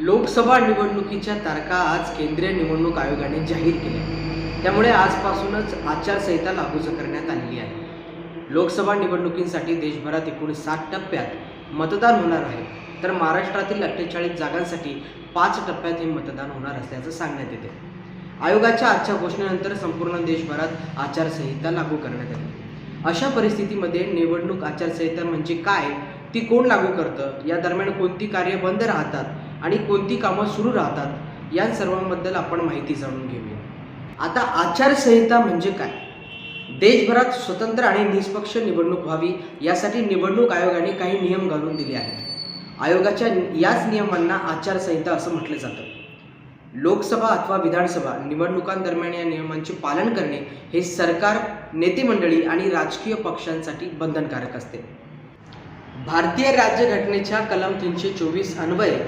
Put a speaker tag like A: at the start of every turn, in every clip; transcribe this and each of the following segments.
A: लोकसभा निवडणुकीच्या तारखा आज केंद्रीय निवडणूक आयोगाने जाहीर केल्या. त्यामुळे आजपासूनच आचारसंहिता लागू करण्यात आलेली आहे. लोकसभा निवडणुकींसाठी देशभरात एकूण सात टप्प्यात मतदान होणार आहे. तर महाराष्ट्रातील अठ्ठेचाळीस जागांसाठी पाच टप्प्यात हे मतदान होणार असल्याचं सांगण्यात येते. आयोगाच्या आजच्या घोषणेनंतर संपूर्ण देशभरात आचारसंहिता लागू करण्यात आली. अशा परिस्थितीमध्ये निवडणूक आचारसंहिता म्हणजे काय? ती कोण लागू करतं? या दरम्यान कोणती कार्य बंद राहतात? आणि कोणती कामं सुरू राहतात या सर्वांबद्दल आपण माहिती जाणून घेऊया. आता आचारसंहिता म्हणजे काय? देशभरात स्वतंत्र आणि निष्पक्ष निवडणूक व्हावी यासाठी निवडणूक आयोगाने काही नियम घालून दिले आहेत. आयोगाच्या याच नियमांना आचारसंहिता असं म्हटलं जातं. लोकसभा अथवा विधानसभा निवडणुकांदरम्यान या नियमांचे पालन करणे हे सरकार नेतेमंडळी आणि राजकीय पक्षांसाठी बंधनकारक असते. भारतीय राज्यघटनेच्या कलम तीनशे चोवीस अन्वये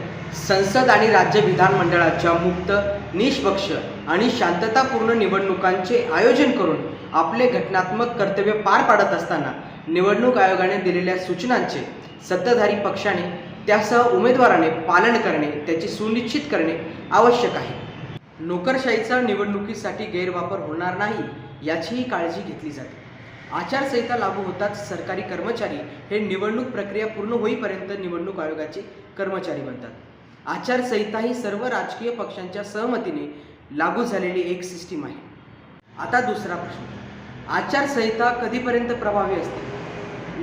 A: संसद आणि राज्य विधानमंडळाच्या मुक्त निष्पक्ष आणि शांततापूर्ण निवडणुकांचे आयोजन करून आपले घटनात्मक कर्तव्य पार पाडत असताना निवडणूक आयोगाने दिलेल्या सूचनांचे सत्ताधारी पक्षाने त्यासह उमेदवाराने पालन करणे त्याचे सुनिश्चित करणे आवश्यक आहे. नोकरशाहीचा निवडणुकीसाठी गैरवापर होणार नाही याचीही काळजी घेतली जाते. आचारसंहिता लागू होताच सरकारी कर्मचारी हे निवडणूक प्रक्रिया पूर्ण होईपर्यंत निवडणूक आयोगाचे कर्मचारी बनतात. आचारसंहिता ही सर्व राजकीय पक्षांच्या सहमतीने लागू झालेली एक सिस्टीम आहे. आता दुसरा प्रश्न. आचारसंहिता कधीपर्यंत प्रभावी असते?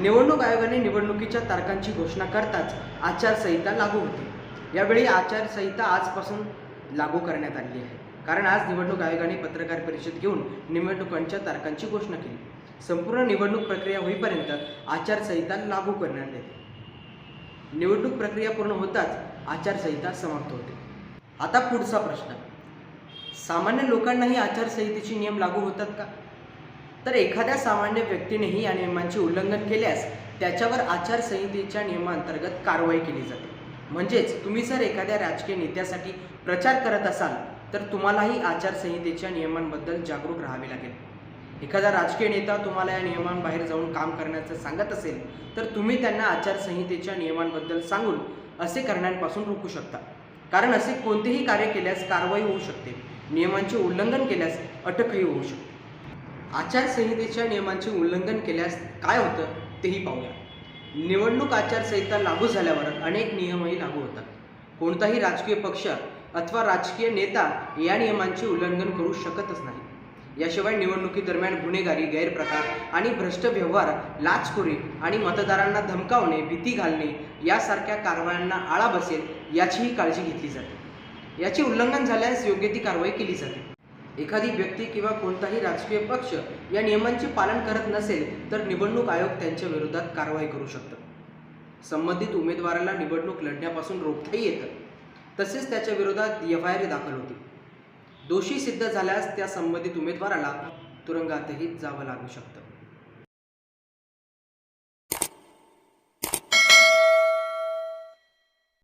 A: निवडणूक आयोगाने निवडणुकीच्या तारखांची घोषणा करताच आचारसंहिता लागू होते. यावेळी आचारसंहिता आजपासून लागू करण्यात आली आहे. कारण आज निवडणूक आयोगाने पत्रकार परिषद घेऊन निवडणुकांच्या तारखांची घोषणा केली. संपूर्ण निवडणूक प्रक्रिया होईपर्यंत आचारसंहिता लागू करण्यात येते. निवडणूक प्रक्रिया पूर्ण होताच आचारसंहिता समाप्त होते. आता पुढचा प्रश्न. सामान्य लोकांनाही आचारसंहितेचे नियम लागू होतात का? तर एखाद्या सामान्य व्यक्तीनेही या नियमांचे उल्लंघन केल्यास त्याच्यावर आचारसंहितेच्या नियमांतर्गत कारवाई केली जाते. म्हणजेच तुम्ही जर एखाद्या राजकीय नेत्यासाठी प्रचार करत असाल तर तुम्हालाही आचारसंहितेच्या नियमांबद्दल जागरूक राहावे लागेल. एखादा राजकीय नेता तुम्हाला या नियमांबाहेर जाऊन काम करण्याचं सांगत असेल तर तुम्ही त्यांना आचारसंहितेच्या नियमांबद्दल सांगून असे करण्यापासून रोखू शकता. कारण असे कोणतेही कार्य केल्यास कारवाई होऊ शकते. नियमांचे उल्लंघन केल्यास अटकही होऊ शकते. आचारसंहितेच्या नियमांचे उल्लंघन केल्यास काय होतं तेही पाहूया. निवडणूक आचारसंहिता लागू झाल्यावर अनेक नियमही लागू होतात. कोणताही राजकीय पक्ष अथवा राजकीय नेता या नियमांचे उल्लंघन करू शकतच नाही. याशिवाय निवडणुकीदरम्यान गुन्हेगारी गैरप्रकार आणि भ्रष्ट व्यवहार लाचखोरी आणि मतदारांना धमकावणे भीती घालणे यासारख्या कारवायांना आळा बसेल याचीही काळजी घेतली जाते. याचे उल्लंघन झाल्यास योग्य ती कारवाई केली जाते. एखादी व्यक्ती किंवा कोणताही राजकीय पक्ष या नियमांचे पालन करत नसेल तर निवडणूक आयोग त्यांच्या विरोधात कारवाई करू शकतं. संबंधित उमेदवाराला निवडणूक लढण्यापासून रोखताही येतं. तसेच त्याच्या विरोधात एफ आय आर दाखल होते. दोषी सिद्ध झाल्यास त्या संबंधित उमेदवाराला तुरुंगातही जावं लागू शकतं.